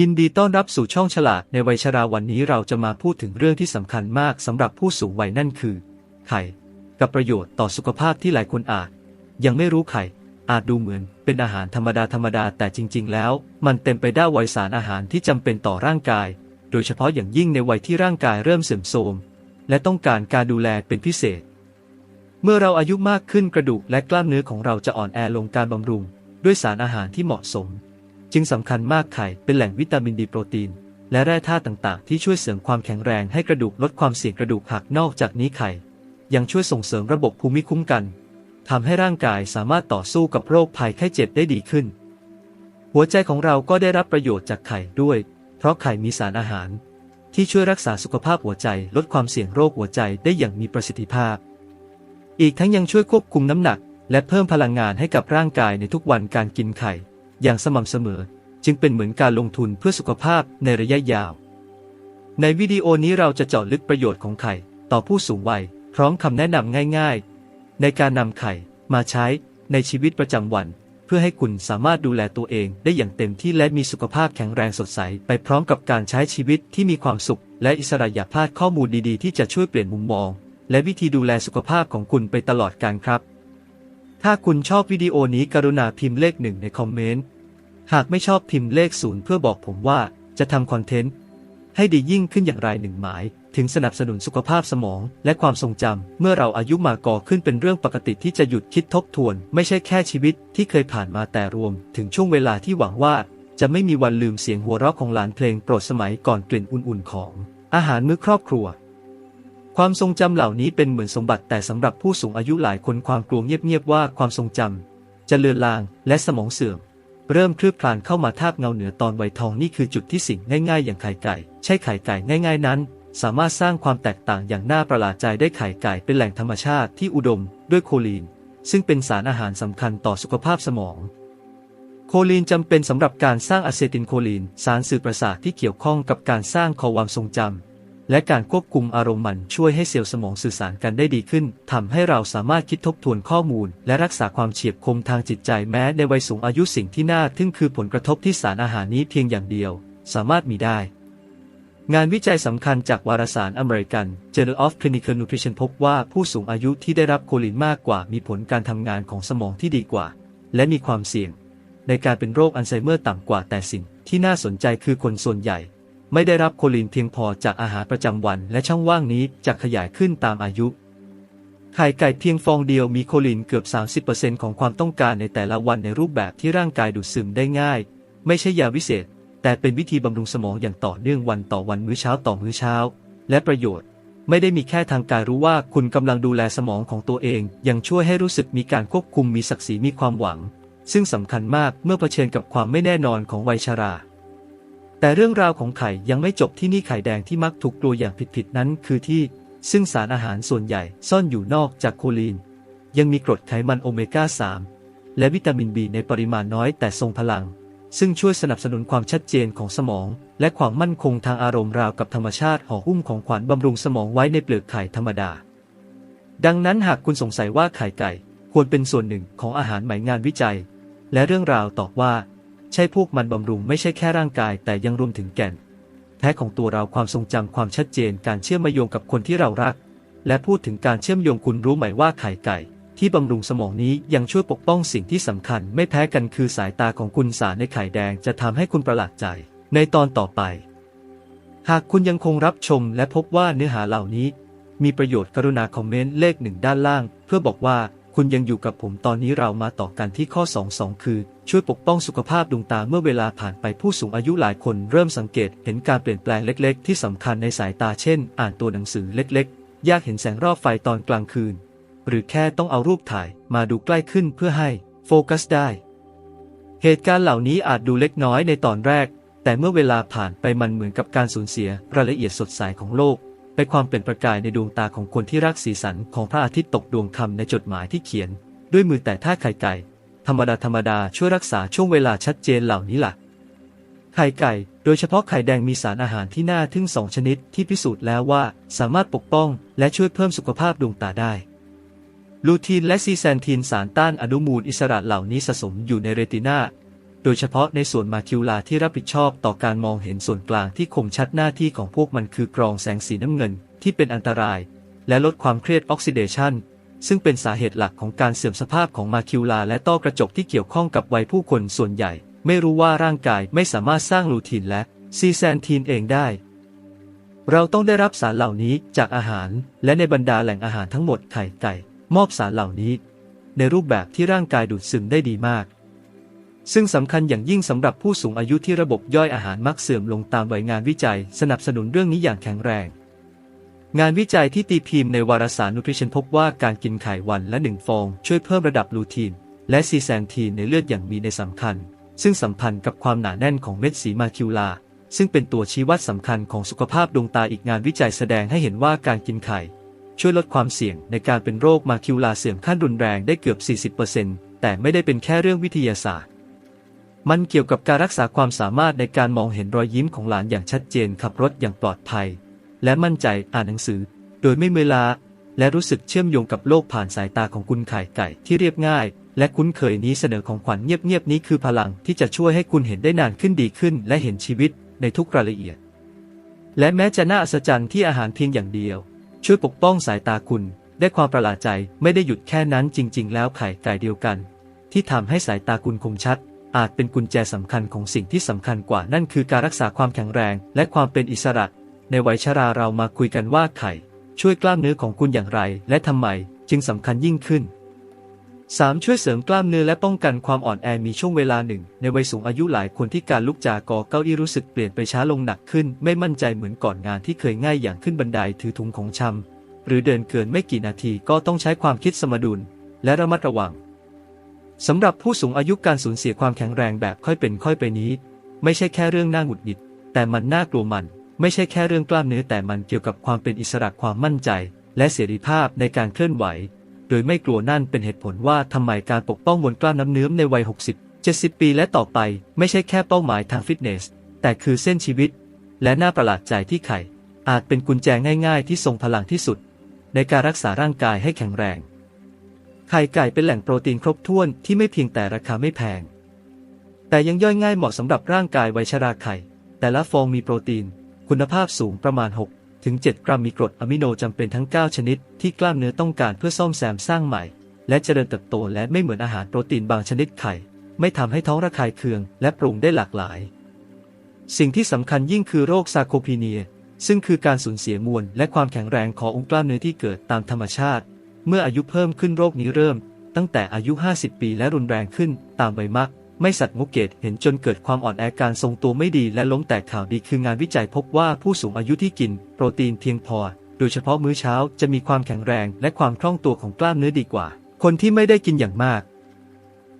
ยินดีต้อนรับสู่ช่องฉลาดในวัยชราวันนี้เราจะมาพูดถึงเรื่องที่สำคัญมากสำหรับผู้สูงวัยนั่นคือ ไข่กับประโยชน์ต่อสุขภาพที่หลายคนอาจ ยังไม่รู้ไข่ อาจดูเหมือนเป็นอาหารธรรมดาธรรมดาแต่จริง ๆ แล้ว มันเต็มไปด้วยไวยสารอาหารที่จำเป็นต่อร่างกาย โดยเฉพาะอย่างยิ่งในวัยที่ร่างกายเริ่มเสื่อมโทรมและต้องการการดูแลเป็นพิเศษ เมื่อเราอายุมากขึ้นกระดูกและกล้ามเนื้อของเราจะอ่อนแอลงการบำรุง ด้วยสารอาหารที่เหมาะสม จึงสำคัญมากไข่เป็นแหล่งวิตามินดีโปรตีน และแร่ธาตุต่างๆ ที่ช่วยเสริมความแข็งแรงให้กระดูกลดความเสี่ยงกระดูกหักนอกจากนี้ไข่ ยังช่วยส่งเสริมระบบภูมิคุ้มกันทำให้ร่างกายสามารถต่อสู้กับโรคภัยไข้เจ็บได้ดีขึ้น หัวใจของเราก็ได้รับประโยชน์จากไข่ด้วย เพราะไข่มีสารอาหาร ที่ช่วยรักษาสุขภาพหัวใจลดความเสี่ยงโรคหัวใจได้อย่างมีประสิทธิภาพ อีกทั้งยังช่วยควบคุมน้ำหนัก และเพิ่มพลังงานให้กับร่างกายในทุกวันการกินไข่ อย่างสม่ำเสมอ จึงเป็นเหมือนการลงทุนเพื่อสุขภาพในระยะยาว ในวิดีโอนี้เราจะเจาะลึกประโยชน์ของไข่ ต่อผู้สูงวัย พร้อมคำแนะนำง่าย ๆ ในการนำไข่มาใช้ในชีวิตประจำวัน เพื่อให้คุณสามารถดูแลตัวเองได้อย่างเต็มที่และมีสุขภาพแข็งแรงสดใส ไปพร้อมกับการใช้ชีวิตที่มีความสุข และอิสระอย่าพลาดข้อมูลดีๆ ที่จะช่วยเปลี่ยนมุมมอง และวิธีดูแลสุขภาพของคุณไปตลอดการครับถ้าคุณชอบวิดีโอนี้กรุณาพิมพ์เลขหนึ่งในคอมเมนต์ หากไม่ชอบพิมพ์เลขศูนย์เพื่อบอกผมว่าจะทำคอนเทนต์ให้ดียิ่งขึ้นอย่างไรหนึ่งหมาย ถึงสนับสนุนสุขภาพสมอง และความทรงจำเมื่อเราอายุมากก่อขึ้นเป็นเรื่องปกติที่จะหยุดคิดทบทวน ไม่ใช่แค่ชีวิตที่เคยผ่านมาแต่รวม ถึงช่วงเวลาที่หวังว่า จะไม่มีวันลืมเสียงหัวเราะของหลานเพลงโปรดสมัยก่อนกลิ่นอุ่นๆของ อาหารมื้อครอบครัว ความทรงจำเหล่านี้เป็นเหมือนสมบัติแต่สำหรับผู้สูงอายุหลายคนความกลัวเงียบๆว่าความทรงจำจะเลือนลางและสมองเสื่อม เริ่มคลืบคลานเข้ามาทาบเงาเหนือตอนวัยทองนี่คือจุดที่สิ่งง่ายๆ อย่างไข่ไก่ ใช่ไข่ไก่ง่ายๆนั้น สามารถสร้างความแตกต่างอย่างน่าประหลาดใจได้ไข่ไก่เป็นแหล่งธรรมชาติที่อุดม ด้วยโคลีน ซึ่งเป็นสารอาหารสำคัญต่อสุขภาพสมอง โคลีนจำเป็นสำหรับการสร้างอะเซติลโคลีน สารสื่อประสาทที่เกี่ยวข้องกับการสร้างความทรงจำ และการควบคุมอารมณ์มันช่วยให้เซลล์สมองสื่อสารกันได้ดีขึ้นทำให้เราสามารถคิดทบทวนข้อมูล และรักษาความเฉียบคมทางจิตใจแม้ในวัยสูงอายุสิ่งที่น่าทึ่งคือผลกระทบที่สารอาหารนี้เพียงอย่างเดียว สามารถมีได้ งานวิจัยสำคัญจากวารสารอเมริกัน Journal of Clinical Nutrition พบว่าผู้สูงอายุที่ได้รับโคลินมากกว่า มีผลการทำงานของสมองที่ดีกว่า และมีความเสี่ยง ในการเป็นโรคอัลไซเมอร์ต่ำกว่าแต่สิ่งที่น่าสนใจคือคนส่วนใหญ่ ไม่ได้รับโคลินเพียงพอจากอาหารประจำวัน และช่องว่างนี้จะขยายขึ้นตามอายุ ไข่ไก่เพียงฟองเดียวมีโคลินเกือบ 30%ของความต้องการในแต่ละวันในรูปแบบที่ร่างกายดูดซึมได้ง่าย ไม่ใช่ยาวิเศษ แต่เป็นวิธีบำรุงสมองอย่างต่อเนื่องวันต่อวันมื้อเช้าต่อมื้อเช้า และประโยชน์ ไม่ได้มีแค่ทางกายรู้ว่าคุณกำลังดูแลสมองของตัวเอง ยังช่วยให้รู้สึกมีการควบคุมมีศักดิ์ศรีมีความหวัง ซึ่งสำคัญมากเมื่อเผชิญกับความไม่แน่นอนของวัยชรา แต่เรื่องราวของไข่ยังไม่จบที่นี่ไข่แดงที่มักถูกกลัวอย่างผิดๆนั้นคือที่ ซึ่งสารอาหารส่วนใหญ่ซ่อนอยู่นอกจากโคลีน ยังมีกรดไขมันโอเมก้า 3 และวิตามินบีในปริมาณน้อยแต่ทรงพลัง ซึ่งช่วยสนับสนุนความชัดเจนของสมอง และความมั่นคงทางอารมณ์ราวกับธรรมชาติห่อหุ้มของขวัญบำรุงสมองไว้ในเปลือกไข่ธรรมดา ดังนั้นหากคุณสงสัยว่าไข่ไก่ ควรเป็นส่วนหนึ่งของอาหารหมายงานวิจัย และเรื่องราวตอบว่า ใช่พวกมันบำรุงไม่ใช่แค่ร่างกายแต่ยังรวมถึงแก่น แท้ของตัวเราความทรงจำความชัดเจนการเชื่อมมโยงกับคนที่เรารัก และพูดถึงการเชื่อมโยงคุณรู้ไหมว่าไข่ไก่ที่บำรุงสมองนี้ยังช่วยปกป้องสิ่งที่สำคัญไม่แพ้กันคือสายตาของคุณสารในไข่แดงจะทำให้คุณประหลาดใจ ในตอนต่อไป หากคุณยังคงรับชมและพบว่าเนื้อหาเหล่านี้ มีประโยชน์กรุณาคอมเมนต์เลขหนึ่งด้านล่าง เพื่อบอกว่า คุณยังอยู่กับผมตอนนี้เรามาต่อกันที่ข้อ 22 คือ ช่วยปกป้องสุขภาพดวงตาเมื่อเวลาผ่านไปผู้สูงอายุหลายคนเริ่มสังเกตเห็นการเปลี่ยนแปลงเล็กๆ ที่สำคัญในสายตาเช่น อ่านตัวหนังสือเล็กๆ ยากเห็นแสงรอบไฟตอนกลางคืน หรือแค่ต้องเอารูปถ่ายมาดูใกล้ขึ้นเพื่อให้โฟกัสได้ เหตุการณ์เหล่านี้อาจดูเล็กน้อยในตอนแรก แต่เมื่อเวลาผ่านไปมันเหมือนกับการสูญเสียรายละเอียดสดใสของโลก ไปความเป็นประกายในดวงตาของคนที่รักสีสันของพระอาทิตย์ตกดวงคำในจดหมายที่เขียน ด้วยมือแต่ท่าไข่ไก่ ธรรมดาธรรมดาช่วยรักษาช่วงเวลาชัดเจนเหล่านี้ล่ะ ไข่ไก่ โดยเฉพาะไข่แดงมีสารอาหารที่น่าทึ่งสองชนิดที่พิสูจน์แล้วว่าสามารถปกป้องและช่วยเพิ่มสุขภาพดวงตาได้ ลูทีนและซีแซนทีนสารต้านอนุมูลอิสระเหล่านี้สะสมอยู่ในเรตินา โดยเฉพาะในส่วนมาคิวลาที่รับผิดชอบต่อการมองเห็นส่วนกลางที่คมชัดหน้าที่ของพวกมันคือกรองแสงสีน้ำเงินที่เป็นอันตราย และลดความเครียดออกซิเดชันซึ่งเป็นสาเหตุหลักของการเสื่อมสภาพของมาคิวลาและต้อกระจกที่เกี่ยวข้องกับวัยผู้คนส่วนใหญ่ ไม่รู้ว่าร่างกายไม่สามารถสร้างลูทีนและซีแซนทีนเองได้ เราต้องได้รับสารเหล่านี้จากอาหาร และในบรรดาแหล่งอาหารทั้งหมดไข่ไก่ มอบสารเหล่านี้ ในรูปแบบที่ร่างกายดูดซึมได้ดีมาก ซึ่งสำคัญอย่างยิ่งสำหรับผู้สูงอายุที่ระบบย่อยอาหารมักเสื่อมลงตามวัยงานวิจัย สนับสนุนเรื่องนี้อย่างแข็งแรง งานวิจัยที่ตีพิมพ์ในวารสารนูทริชันพบว่าการกินไข่วันละหนึ่งฟอง ช่วยเพิ่มระดับลูทีน และซีแซนทีนในเลือดอย่างมีในสำคัญ ซึ่งสัมพันธ์กับความหนาแน่นของเม็ดสีมาคิวลา ซึ่งเป็นตัวชี้วัดสำคัญของสุขภาพดวงตาอีกงานวิจัยแสดงให้เห็นว่าการกินไข่ ช่วยลดความเสี่ยงในการเป็นโรคมาคิวลาเสื่อมขั้นรุนแรงได้เกือบ 40%แต่ไม่ได้เป็นแค่เรื่องวิทยาศาสตร์ มันเกี่ยวกับการรักษาความสามารถในการมองเห็นรอยยิ้มของหลานอย่างชัดเจนขับรถอย่างปลอดภัย และมั่นใจอ่านหนังสือ โดยไม่เมื่อยล้าและรู้สึกเชื่อมโยงกับโลกผ่านสายตาของคุณไข่ไก่ที่เรียบง่าย และคุ้นเคยนี้เสนอของขวัญเงียบๆนี้คือพลังที่จะช่วยให้คุณเห็นได้นานขึ้นดีขึ้น และเห็นชีวิตในทุกรายละเอียด และแม้จะน่าอัศจรรย์ที่อาหารเพียงอย่างเดียว ช่วยปกป้องสายตาคุณ ได้ความประหลาดใจไม่ได้หยุดแค่นั้นจริง ๆ แล้วไข่ไก่เดียวกัน ที่ทำให้สายตาคุณคมชัด อาจเป็นกุญแจสำคัญของสิ่งที่สำคัญกว่านั่นคือการรักษาความแข็งแรง และความเป็นอิสระ ในวัยชราเรามาคุยกันว่าไข่ ช่วยกล้ามเนื้อของคุณอย่างไร และทำไม จึงสำคัญยิ่งขึ้น 3. ช่วยเสริมกล้ามเนื้อและป้องกันความอ่อนแอมีช่วงเวลาหนึ่ง ในวัยสูงอายุหลายคนที่การลุกจากกอเก้าอี้รู้สึกเปลี่ยนไปช้าลงหนักขึ้น ไม่มั่นใจเหมือนก่อนงานที่เคยง่ายอย่างขึ้นบันไดถือถุงของชำหรือเดินเกินไม่กี่นาทีก็ต้องใช้ความคิดสมดุล และระมัดระวัง สำหรับผู้สูงอายุการสูญเสียความแข็งแรงแบบค่อยเป็นค่อยไปนี้ ไม่ใช่แค่เรื่องน่าหงุดหงิด แต่มันน่ากลัวมัน ไม่ใช่แค่เรื่องกล้ามเนื้อแต่มันเกี่ยวกับความเป็นอิสระความมั่นใจ และเสรีภาพในการเคลื่อนไหว โดยไม่กลัวนั่นเป็นเหตุผลว่าทำไมการปกป้องมวลกล้ามน้ำเนื้อในวัย 60 70 ปีและต่อไปไม่ใช่แค่เป้าหมายทางฟิตเนส แต่คือเส้นชีวิต และน่าประหลาดใจที่ไข่ อาจเป็นกุญแจง่าย ๆ ที่ทรงพลังที่สุด ในการรักษาร่างกายให้แข็งแรง ไข่ไก่เป็นแหล่งโปรตีนครบถ้วนที่ไม่เพียงแต่ราคาไม่แพง แต่ยังย่อยง่ายเหมาะสำหรับร่างกายวัยชราไข่ แต่ละฟองมีโปรตีน คุณภาพสูงประมาณ 6 ถึง 7 กรัมมีกรดอะมิโนจำเป็นทั้ง 9 ชนิด ที่กล้ามเนื้อต้องการเพื่อซ่อมแซมสร้างใหม่ และเจริญเติบโตและไม่เหมือนอาหารโปรตีนบางชนิดไข่ ไม่ทำให้ท้องระคายเคือง และปรุงได้หลากหลาย สิ่งที่สำคัญยิ่งคือโรคซาโคพีเนียซึ่งคือการสูญเสียมวลและความแข็งแรงขององค์กล้ามเนื้อที่เกิดตามธรรมชาติ เมื่ออายุเพิ่มขึ้นโรคนี้เริ่ม ตั้งแต่อายุ 50 ปีและรุนแรงขึ้นตามวัยมากไม่สัตว์งกเกตเห็นจนเกิดความอ่อนแอการทรงตัวไม่ดีและล้มแตกข่าวดีคืองานวิจัยพบว่าผู้สูงอายุที่กิน โปรตีนเพียงพอ โดยเฉพาะมื้อเช้าจะมีความแข็งแรงและความคล่องตัวของกล้ามเนื้อดีกว่า คนที่ไม่ได้กินอย่างมาก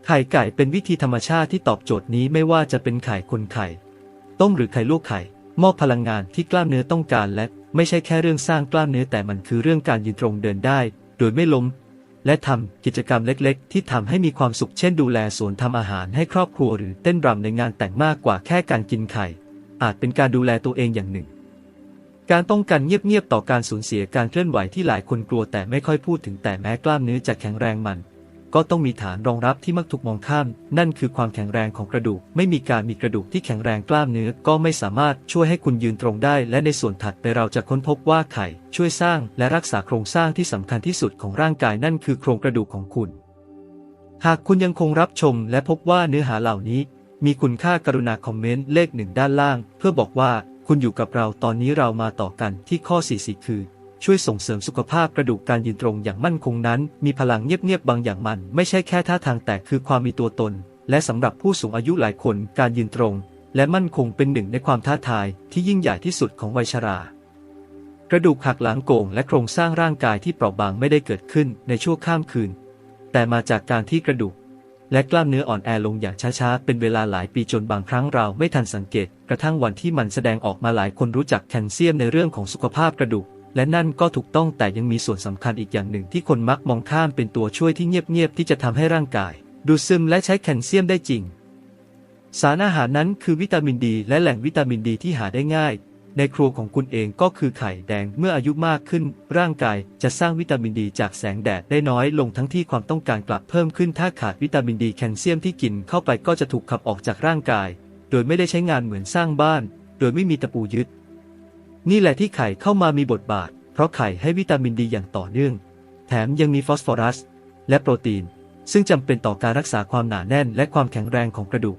ไข่ไก่เป็นวิธีธรรมชาติที่ตอบโจทย์นี้ไม่ว่าจะเป็นไข่คนไข่ ต้มหรือไข่ลวกไข่มอบพลังงานที่กล้ามเนื้อต้องการและไม่ใช่แค่เรื่องสร้างกล้ามเนื้อแต่มันคือเรื่องการยืนตรงเดินได้ โดยไม่ล้ม และทำกิจกรรมเล็กๆ ที่ทำให้มีความสุขเช่นดูแลสวนทำอาหารให้ครอบครัวหรือเต้นรำในงานแต่งมากกว่าแค่การกินไข่ อาจเป็นการดูแลตัวเองอย่างหนึ่ง การป้องกันเงียบๆต่อการสูญเสียการเคลื่อนไหวที่หลายคนกลัวแต่ไม่ค่อยพูดถึงแต่แม้กล้ามเนื้อจะแข็งแรงมัน ก็ต้องมีฐานรองรับที่มักถูกมองข้าม นั่นคือความแข็งแรงของกระดูก ไม่มีการมีกระดูกที่แข็งแรงกล้ามเนื้อก็ไม่สามารถช่วยให้คุณยืนตรงได้ และในส่วนถัดไปเราจะค้นพบว่าไข่ ช่วยสร้างและรักษาโครงสร้างที่สำคัญที่สุดของร่างกายนั่นคือโครงกระดูกของคุณ หากคุณยังคงรับชมและพบว่าเนื้อหาเหล่านี้ มีคุณค่ากรุณาคอมเมนต์เลขหนึ่งด้านล่าง เพื่อบอกว่าคุณอยู่กับเราตอนนี้เรามาต่อกันที่ข้อ 44 คือ ช่วยส่งเสริมสุขภาพกระดูกการยืนตรงอย่างมั่นคงนั้น มีพลังเงียบๆบางอย่างมัน ไม่ใช่แค่ท่าทางแต่คือความมีตัวตน และสำหรับผู้สูงอายุหลายคนการยืนตรง และมั่นคงเป็นหนึ่งในความท้าทายที่ยิ่งใหญ่ที่สุดของวัยชรากระดูกหักหลังโก่งและโครงสร้างร่างกายที่เปราะบางไม่ได้เกิดขึ้นในชั่วข้ามคืน แต่มาจากการที่กระดูก และกล้ามเนื้ออ่อนแอลงอย่างช้าๆ เป็นเวลาหลายปีจนบางครั้งเราไม่ทันสังเกต กระทั่งวันที่มันแสดงออกมาหลายคนรู้จักแคลเซียมในเรื่องของสุขภาพกระดูก และนั่นก็ถูกต้องแต่ยังมีส่วนสำคัญอีกอย่างหนึ่งที่คนมักมองข้ามเป็นตัวช่วยที่เงียบๆที่จะทำให้ร่างกาย ดูดซึมและใช้แคลเซียมได้จริง สารอาหารนั้นคือวิตามินดี และแหล่งวิตามินดีที่หาได้ง่าย ในครัวของคุณเองก็คือไข่แดงเมื่ออายุมากขึ้น ร่างกายจะสร้างวิตามินดีจากแสงแดดได้น้อยลงทั้งที่ความต้องการกลับเพิ่มขึ้นถ้าขาดวิตามินดีแคลเซียมที่กินเข้าไปก็จะถูกขับออกจากร่างกาย โดยไม่ได้ใช้งานเหมือนสร้างบ้าน โดยไม่มีตะปูยึด นี่แหละที่ไข่เข้ามามีบทบาท เพราะไข่ให้วิตามินดีอย่างต่อเนื่อง แถมยังมีฟอสฟอรัส และโปรตีน ซึ่งจำเป็นต่อการรักษาความหนาแน่นและความแข็งแรงของกระดูก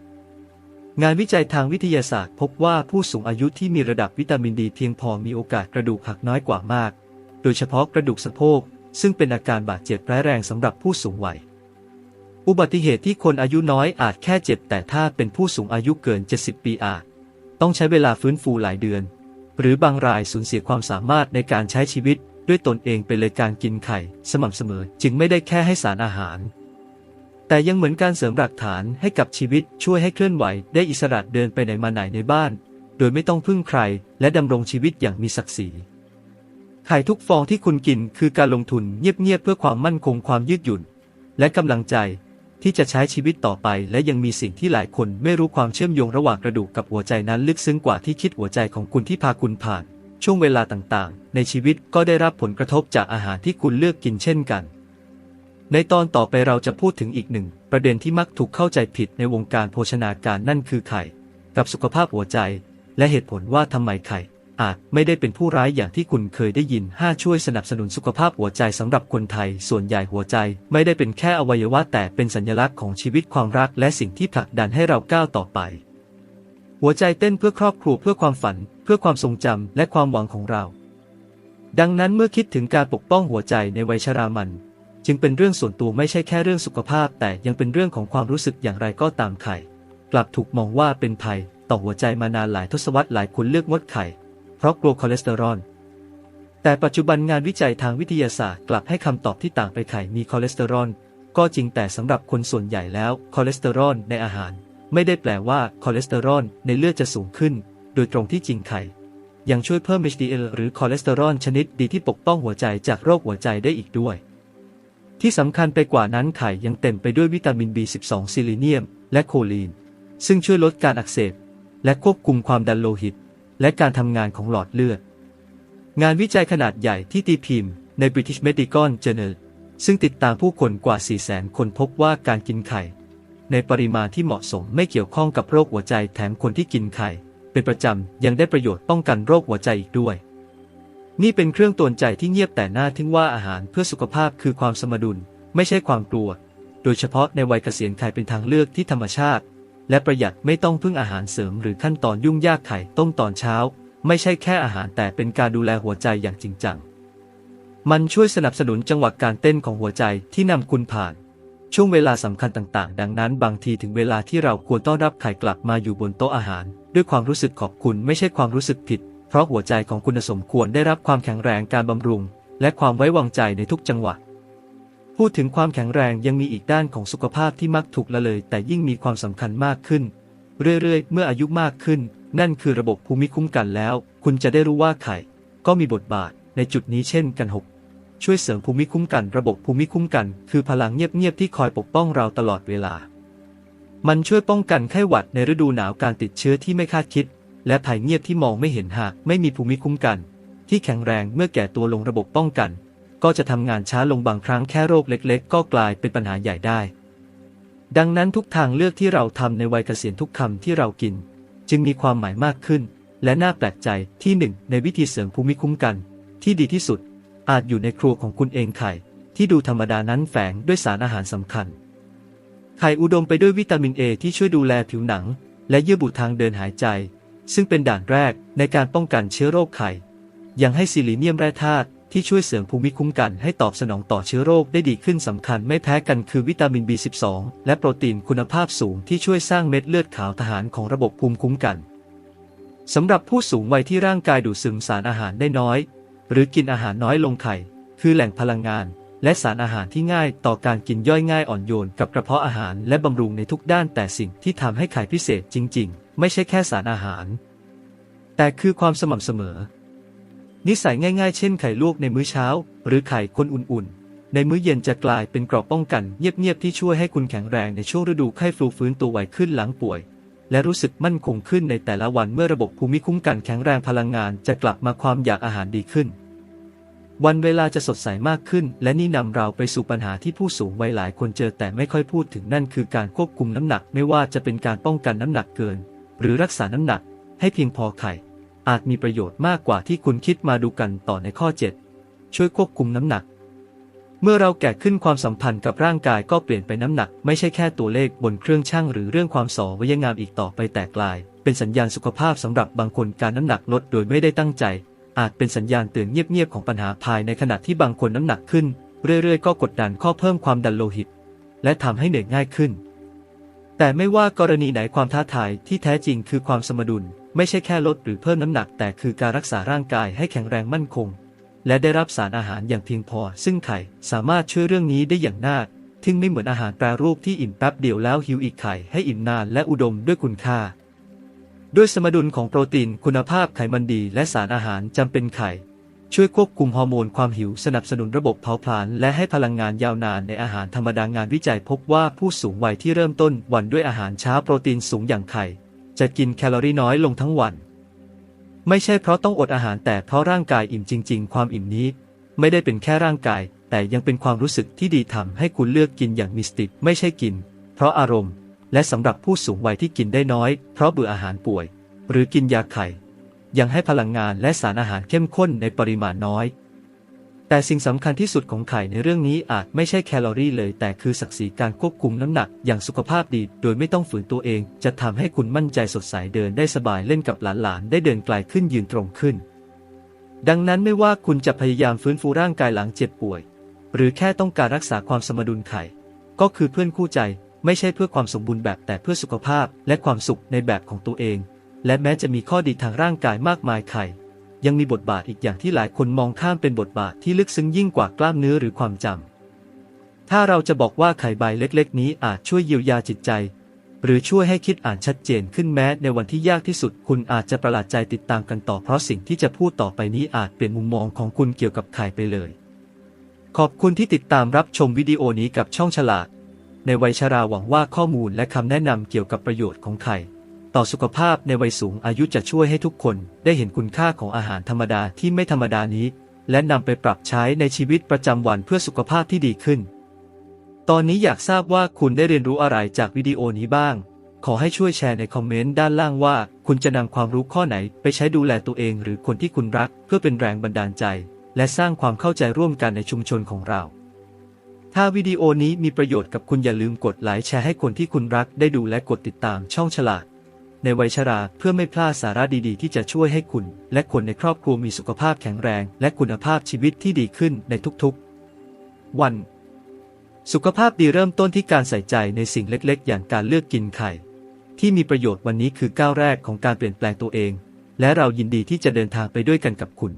งานวิจัยทางวิทยาศาสตร์ พบว่าผู้สูงอายุที่มีระดับวิตามินดีเพียงพอมีโอกาสกระดูกหักน้อยกว่ามาก โดยเฉพาะกระดูกสะโพกซึ่งเป็นอาการบาดเจ็บร้ายแรงสำหรับผู้สูงวัย อุบัติเหตุที่คนอายุน้อยอาจแค่เจ็บแต่ถ้าเป็นผู้สูงอายุเกิน 70 ปีอาจ ต้องใช้เวลาฟื้นฟูหลายเดือน หรือบางรายสูญเสียความสามารถในการใช้ชีวิตด้วยตนเองไปเลยการกินไข่ สม่ำเสมอจึงไม่ได้แค่ให้สารอาหาร แต่ยังเหมือนการเสริมหลักฐานให้กับชีวิตช่วยให้เคลื่อนไหว ได้อิสระเดินไปไหนมาไหนในบ้าน โดยไม่ต้องพึ่งใคร และดำรงชีวิตอย่างมีศักดิ์ศรีไข่ทุกฟองที่คุณกินคือการลงทุนเงียบๆเพื่อความมั่นคงความยืดหยุ่น และกำลังใจ ที่จะใช้ชีวิตต่อไป และยังมีสิ่งที่หลายคนไม่รู้ความเชื่อมโยงระหว่างกระดูกกับหัวใจนั้นลึกซึ้งกว่าที่คิดหัวใจของคุณที่พาคุณผ่าน ช่วงเวลาต่างๆ ในชีวิตก็ได้รับผลกระทบจากอาหารที่คุณเลือกกินเช่นกัน ในตอนต่อไปเราจะพูดถึงอีกหนึ่ง ประเด็นที่มักถูกเข้าใจผิดในวงการโภชนาการนั่นคือไข่ กับสุขภาพหัวใจ และเหตุผลว่าทำไมไข่ อาจไม่ได้เป็นผู้ร้ายอย่างที่คุณเคยได้ยิน 5 ช่วยสนับสนุนสุขภาพหัวใจสำหรับคนไทย ส่วนใหญ่หัวใจ ไม่ได้เป็นแค่อวัยวะแต่เป็นสัญลักษณ์ของชีวิตความรักและสิ่งที่ผลักดันให้เราก้าวต่อไป หัวใจเต้นเพื่อครอบครัวเพื่อความฝัน เพื่อความทรงจำและความหวังของเรา ดังนั้นเมื่อคิดถึงการปกป้องหัวใจในวัยชรามันจึงเป็นเรื่องส่วนตัวไม่ใช่แค่เรื่องสุขภาพ แต่ยังเป็นเรื่องของความรู้สึกอย่างไรก็ตามไข่ กลับถูกมองว่าเป็นภัย ต่อหัวใจมานานหลายทศวรรษหลายคนเลือกงดไข่ เพราะกลัวคอเลสเตอรอล แต่ปัจจุบันงานวิจัยทางวิทยาศาสตร์กลับให้คำตอบที่ต่างไปไข่มีคอเลสเตอรอล ก็จริงแต่สำหรับคนส่วนใหญ่แล้วคอเลสเตอรอลในอาหาร ไม่ได้แปลว่าคอเลสเตอรอลในเลือดจะสูงขึ้น โดยตรงที่จริงไข่ยังช่วยเพิ่ม HDL หรือคอเลสเตอรอลชนิดดีที่ปกป้องหัวใจจากโรคหัวใจได้อีกด้วย ที่สำคัญไปกว่านั้นไข่ยังเต็มไปด้วยวิตามิน B12 ซิลิเนียม และโคลีน ซึ่งช่วยลดการอักเสบ และควบคุมความดันโลหิต และการทำงานของหลอดเลือด งานวิจัยขนาดใหญ่ที่ตีพิมพ์ใน British Medical Journal ซึ่งติดตามผู้คนกว่า 400,000 คนพบว่าการกินไข่ ในปริมาณที่เหมาะสมไม่เกี่ยวข้องกับโรคหัวใจแถมคนที่กินไข่ เป็นประจำยังได้ประโยชน์ป้องกันโรคหัวใจอีกด้วย นี่เป็นเครื่องตวนใจที่เงียบแต่น่าทึ่งว่าอาหารเพื่อสุขภาพคือความสมดุล ไม่ใช่ความกลัว โดยเฉพาะในวัยเกษียณไข่เป็นทางเลือกที่ธรรมชาติ และประหยัดไม่ต้องพึ่งอาหารเสริมหรือขั้นตอนยุ่งยากไข่ต้มตอนเช้า ไม่ใช่แค่อาหารแต่เป็นการดูแลหัวใจอย่างจริงจัง มันช่วยสนับสนุนจังหวะการเต้นของหัวใจที่นำคุณผ่าน ช่วงเวลาสำคัญต่างๆ ดังนั้นบางทีถึงเวลาที่เราควรต้อนรับไข่กลับมาอยู่บนโต๊ะอาหาร ด้วยความรู้สึกขอบคุณไม่ใช่ความรู้สึกผิด เพราะหัวใจของคุณสมควรได้รับความแข็งแรงการบำรุง และความไว้วางใจในทุกจังหวะ พูดถึงความแข็งแรงยังมีอีกด้านของสุขภาพที่มักถูกละเลย แต่ยิ่งมีความสำคัญมากขึ้น เรื่อยๆ เมื่ออายุมากขึ้น นั่นคือระบบภูมิคุ้มกันแล้ว คุณจะได้รู้ว่าไข่ ก็มีบทบาทในจุดนี้เช่นกันหกช่วยเสริมภูมิคุ้มกัน ระบบภูมิคุ้มกัน คือพลังเงียบๆที่คอยปกป้องเราตลอดเวลา มันช่วยป้องกันไข้หวัดในฤดูหนาวการติดเชื้อที่ไม่คาดคิด และภัยเงียบที่มองไม่เห็นหากไม่มีภูมิคุ้มกัน ที่แข็งแรงเมื่อแก่ตัวลงระบบป้องกัน ก็จะทำงานช้าลงบางครั้งแค่โรคเล็กๆ ก็กลายเป็นปัญหาใหญ่ได้ ดังนั้นทุกทางเลือกที่เราทำในวัยเกษียณทุกคำที่เรากิน จึงมีความหมายมากขึ้น และน่าแปลกใจที่หนึ่งในวิธีเสริมภูมิคุ้มกัน ที่ดีที่สุด อาจอยู่ในครัวของคุณเองไข่ ที่ดูธรรมดานั้นแฝงด้วยสารอาหารสำคัญ ไข่อุดมไปด้วยวิตามินเอที่ช่วยดูแลผิวหนัง และเยื่อบุทางเดินหายใจ ซึ่งเป็นด่านแรกในการป้องกันเชื้อโรคไข่ยังให้ซิลิเนียมแร่ธาตุ ที่ช่วยเสริมภูมิคุ้มกันให้ตอบสนองต่อเชื้อโรคได้ดีขึ้นสำคัญไม่แพ้กันคือวิตามิน B12 และโปรตีนคุณภาพสูงที่ช่วยสร้างเม็ดเลือดขาวทหารของระบบภูมิคุ้มกันสำหรับผู้สูงวัยที่ร่างกายดูดซึมสารอาหารได้น้อย หรือกินอาหารน้อยลงไข่ คือแหล่งพลังงาน และสารอาหารที่ง่ายต่อการกินย่อยง่ายอ่อนโยนกับกระเพาะอาหารและบำรุงในทุกด้านแต่สิ่งที่ทำให้ไข่พิเศษจริง ๆ ไม่ใช่แค่สารอาหาร แต่คือความสม่ำเสมอ นิสัยง่ายๆ เช่นไข่ลวกในมื้อเช้า หรือไข่คนอุ่นๆ ในมื้อเย็นจะกลายเป็นเกราะป้องกันเงียบๆ ที่ช่วยให้คุณแข็งแรงในช่วงฤดูไข้ฟลูฟื้นตัวไวขึ้นหลังป่วย และรู้สึกมั่นคงขึ้นในแต่ละวันเมื่อระบบภูมิคุ้มกันแข็งแรงพลังงานจะกลับมาความอยากอาหารดีขึ้น วันเวลาจะสดใสมากขึ้น และนี่นำเราไปสู่ปัญหาที่ผู้สูงวัยหลายคนเจอแต่ไม่ค่อยพูดถึงนั่นคือการควบคุมน้ำหนักไม่ว่าจะเป็นการป้องกันน้ำหนักเกิน หรือรักษาน้ำหนัก ให้เพียงพอไข่ อาจมีประโยชน์มากกว่าที่คุณคิดมาดูกันต่อในข้อ 7 ช่วยควบคุมน้ำหนัก เมื่อเราแก่ขึ้นความสัมพันธ์กับร่างกายก็เปลี่ยนไปน้ำหนัก ไม่ใช่แค่ตัวเลขบนเครื่องชั่งหรือเรื่องความสอวยงามอีกต่อไปแต่กลาย เป็นสัญญาณสุขภาพสำหรับบางคนการน้ำหนักลดโดยไม่ได้ตั้งใจ อาจเป็นสัญญาณเตือนเงียบๆของปัญหาภายในขณะที่บางคนน้ำหนักขึ้น เรื่อยๆ ก็กดดันข้อเพิ่มความดันโลหิต และทำให้เหนื่อยง่ายขึ้นแต่ไม่ว่ากรณีไหนความท้าทายที่แท้จริงคือความสมดุล ไม่ใช่แค่ลดหรือเพิ่มน้ำหนักแต่คือการรักษาร่างกายให้แข็งแรงมั่นคง และได้รับสารอาหารอย่างเพียงพอ ซึ่งไข่สามารถช่วยเรื่องนี้ได้อย่างน่าทึ่งไม่เหมือนอาหารแปรรูปที่อิ่มแป๊บเดียวแล้วหิวอีกไข่ให้อิ่มนานและอุดมด้วยคุณค่า ด้วยสมดุลของโปรตีนคุณภาพไขมันดี และสารอาหารจำเป็นไข่ช่วยควบคุมฮอร์โมนความหิวสนับสนุนระบบเผาผลาญและให้พลังงานยาวนานในอาหารธรรมดางานวิจัยพบว่าผู้สูงวัยที่เริ่มต้นวันด้วยอาหารเช้าโปรตีนสูงอย่างไข่ จะกินแคลอรี่น้อยลงทั้งวัน ไม่ใช่เพราะต้องอดอาหารแต่เพราะร่างกายอิ่มจริง ๆ ความอิ่มนี้ ไม่ได้เป็นแค่ร่างกาย แต่ยังเป็นความรู้สึกที่ดีทำให้คุณเลือกกินอย่างมีสติไม่ใช่กิน เพราะอารมณ์ และสำหรับผู้สูงวัยที่กินได้น้อย เพราะเบื่ออาหารป่วย หรือกินยาไข่ ยังให้พลังงานและสารอาหารเข้มข้นในปริมาณน้อย แต่สิ่งสำคัญที่สุดของไข่ในเรื่องนี้อาจไม่ใช่แคลอรี่เลย แต่คือศักดิ์ศรีการควบคุมน้ำหนักอย่างสุขภาพดี โดยไม่ต้องฝืนตัวเอง จะทำให้คุณมั่นใจสดใสเดินได้สบายเล่นกับหลานๆ ได้เดินไกลขึ้นยืนตรงขึ้น ดังนั้นไม่ว่าคุณจะพยายามฟื้นฟูร่างกายหลังเจ็บป่วย หรือแค่ต้องการรักษาความสมดุลไข่ ก็คือเพื่อนคู่ใจ ไม่ใช่เพื่อความสมบูรณ์แบบแต่เพื่อสุขภาพและความสุขในแบบของตัวเอง และแม้จะมีข้อดีทางร่างกายมากมายไข่ ยังมีบทบาทอีกอย่างที่หลายคนมองข้ามเป็นบทบาทที่ลึกซึ้งยิ่งกว่ากล้ามเนื้อหรือความจำ ถ้าเราจะบอกว่าไข่ใบเล็กๆ นี้อาจช่วยเยียวยาจิตใจ หรือช่วยให้คิดอ่านชัดเจนขึ้นแม้ในวันที่ยากที่สุด คุณอาจจะประหลาดใจติดตามกันต่อเพราะสิ่งที่จะพูดต่อไปนี้อาจเปลี่ยนมุมมองของคุณเกี่ยวกับไข่ไปเลย ขอบคุณที่ติดตามรับชมวิดีโอนี้กับช่องฉลาด ในวัยชราหวังว่าข้อมูลและคำแนะนำเกี่ยวกับประโยชน์ของไข่ ต่อสุขภาพในวัยสูงอายุจะช่วยให้ทุกคนได้เห็นคุณค่าของอาหารธรรมดาที่ไม่ธรรมดานี้ และนำไปปรับใช้ในชีวิตประจำวันเพื่อสุขภาพที่ดีขึ้น ตอนนี้อยากทราบว่าคุณได้เรียนรู้อะไรจากวิดีโอนี้บ้าง ขอให้ช่วยแชร์ในคอมเมนต์ด้านล่างว่า คุณจะนำความรู้ข้อไหนไปใช้ดูแลตัวเองหรือคนที่คุณรัก เพื่อเป็นแรงบันดาลใจ และสร้างความเข้าใจร่วมกันในชุมชนของเราถ้าวิดีโอนี้มีประโยชน์กับคุณอย่าลืมกดไลค์แชร์ให้คนที่คุณรักได้ดูและกดติดตามช่องฉลาด ในวัยชราเพื่อไม่พลาดสาระดีๆ ที่จะช่วยให้คุณ และคนในครอบครัวมีสุขภาพแข็งแรง และคุณภาพชีวิตที่ดีขึ้นในทุกๆ วัน สุขภาพดีเริ่มต้นที่การใส่ใจในสิ่งเล็กๆ อย่างการเลือกกินไข่ ที่มีประโยชน์วันนี้คือก้าวแรกของการเปลี่ยนแปลงตัวเอง และเรายินดีที่จะเดินทางไปด้วยกันกับคุณ